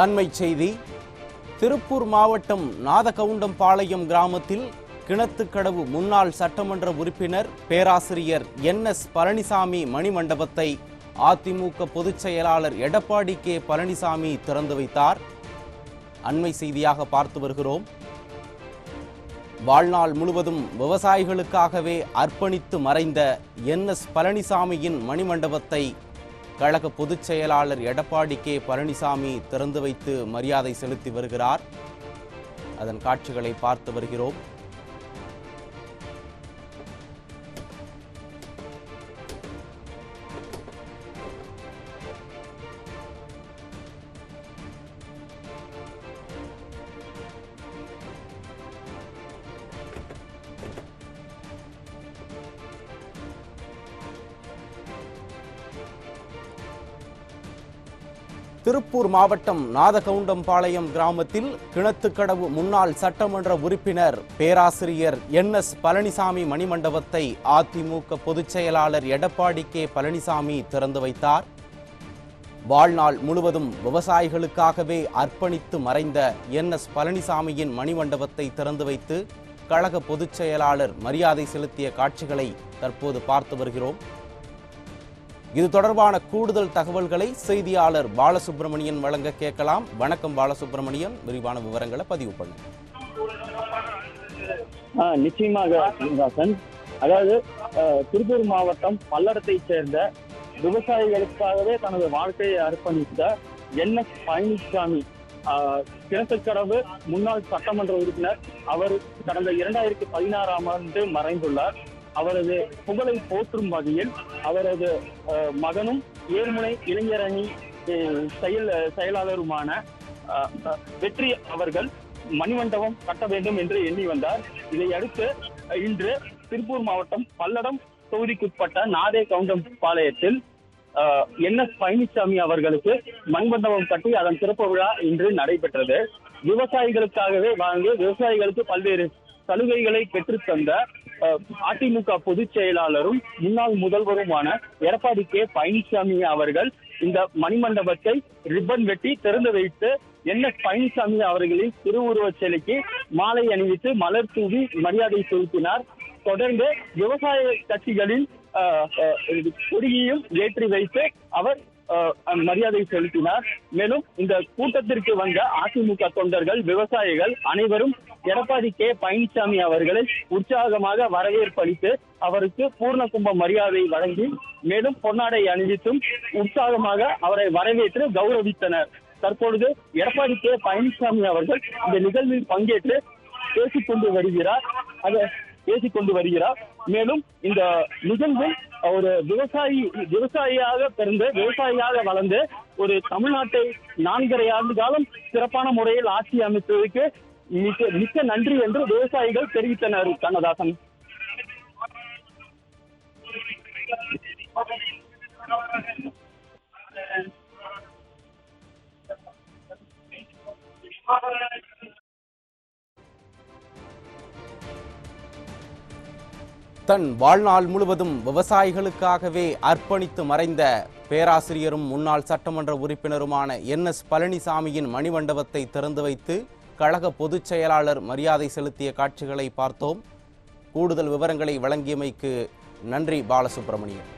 அண்மை செய்தி திருப்பூர் மாவட்டம் நாதகவுண்டம்பாளையம் கிராமத்தில் கிணத்துக்கடவு முன்னாள் சட்டமன்ற உறுப்பினர் பேராசிரியர் என் எஸ் பழனிசாமி மணிமண்டபத்தை அதிமுக பொதுச் செயலாளர் எடப்பாடி கே பழனிசாமி திறந்து வைத்தார். அண்மை செய்தியாக பார்த்து வருகிறோம். வாழ்நாள் முழுவதும் விவசாயிகளுக்காகவே அர்ப்பணித்து மறைந்த என் எஸ் பழனிசாமியின் மணிமண்டபத்தை கழக பொதுச் செயலாளர் எடப்பாடி கே. பழனிசாமி திறந்து வைத்து மரியாதை செலுத்தி வருகிறார். அதன் காட்சிகளை பார்த்து வருகிறோம். திருப்பூர் மாவட்டம் நாதகவுண்டம்பாளையம் கிராமத்தில் கிணத்துக்கடவு முன்னாள் சட்டமன்ற உறுப்பினர் பேராசிரியர் என் எஸ் பழனிசாமி மணிமண்டபத்தை அதிமுக பொதுச் செயலாளர் எடப்பாடி கே பழனிசாமி திறந்து வைத்தார். வாழ்நாள் முழுவதும் விவசாயிகளுக்காகவே அர்ப்பணித்து மறைந்த என் எஸ் பழனிசாமியின் மணிமண்டபத்தை திறந்து வைத்து கழக பொதுச் செயலாளர் மரியாதை செலுத்திய காட்சிகளை தற்போது பார்த்து வருகிறோம். இது தொடர்பான கூடுதல் தகவல்களை செய்தியாளர் பாலசுப்ரமணியன் வழங்க கேட்கலாம். வணக்கம் பாலசுப்ரமணியன் விரிவான விவரங்களை பதிவு பண்ணுங்க. நிச்சயமாக அதாவது திருப்பூர் மாவட்டம் பல்லடத்தை சேர்ந்த விவசாயிகளுக்காகவே தனது வாழ்க்கையை அர்ப்பணித்த என் எஸ் பழனிசாமி கிணத்துக்கடவு முன்னாள் சட்டமன்ற உறுப்பினர். அவர் கடந்த இரண்டாயிரத்தி பதினாறாம் ஆண்டு மறைந்துள்ளார். அவரது புகழை போற்றும் வகையில் அவரது மகனும் ஏர்முனை இளைஞரணி செயல் செயலாளருமான வெற்றி அவர்கள் மணிமண்டபம் கட்ட வேண்டும் என்று எண்ணி வந்தார். இதை அடுத்து இன்று திருப்பூர் மாவட்டம் பல்லடம் தொகுதிக்குட்பட்ட நாதே கவுண்டம் பாளையத்தில் என் எஸ் பழனிசாமி அவர்களுக்கு மண்மண்டபம் கட்டி அதன் திறப்பு விழா இன்று நடைபெற்றது. விவசாயிகளுக்காகவே வாழ்ந்து விவசாயிகளுக்கு பல்வேறு சலுகைகளை பெற்றுத்தந்த அதிமுக பொதுச் செயலாளரும் முன்னாள் முதல்வருமான எடப்பாடி கே. பழனிசாமி அவர்கள் இந்த மணிமண்டபத்தை ரிப்பன் வெட்டி திறந்து வைத்து என். எஸ். பழனிசாமி அவர்களின் திருவுருவச் சிலைக்கு மாலை அணிவித்து மலர் தூவி மரியாதை செலுத்தினார். தொடர்ந்து விவசாய கட்சிகளின் கொடியையும் ஏற்றி வைத்து அவர் மரியாதை செலுத்தினார். மேலும் இந்த கூட்டத்திற்கு வந்த அதிமுக தொண்டர்கள் விவசாயிகள் அனைவரும் எடப்பாடி கே பழனிசாமி அவர்களை உற்சாகமாக வரவேற்பளித்து அவருக்கு பூர்ண கும்ப மரியாதை வழங்கி மேலும் பொன்னாடை அணிவித்தும் உற்சாகமாக அவரை வரவேற்று கௌரவித்தனர். தற்பொழுது எடப்பாடி கே பழனிசாமி அவர்கள் இந்த நிகழ்வில் பங்கேற்று பேசிக்கொண்டு வருகிறார். அதை பேசிக்கொண்டு வருகிறார். மேலும் இந்த நிகழ்வில் ஒரு விவசாயி விவசாயியாக பிறந்து விவசாயியாக வளர்ந்து ஒரு தமிழ்நாட்டை நான்கரை ஆண்டு காலம் சிறப்பான முறையில் ஆட்சி அமைத்ததற்கு மிக்க மிக்க நன்றி என்று விவசாயிகள் தெரிவித்தனர் கண்ணதாசன். தன் வாழ்நாள் முழுவதும் விவசாயிகளுக்காகவே அர்ப்பணித்து மறைந்த பேராசிரியரும் முன்னாள் சட்டமன்ற உறுப்பினருமான என் எஸ் பழனிசாமியின் மணிமண்டபத்தை திறந்து வைத்து கழக பொதுச் செயலாளர் மரியாதை செலுத்திய காட்சிகளை பார்த்தோம். கூடுதல் விவரங்களை வழங்கியமைக்கு நன்றி பாலசுப்ரமணியன்.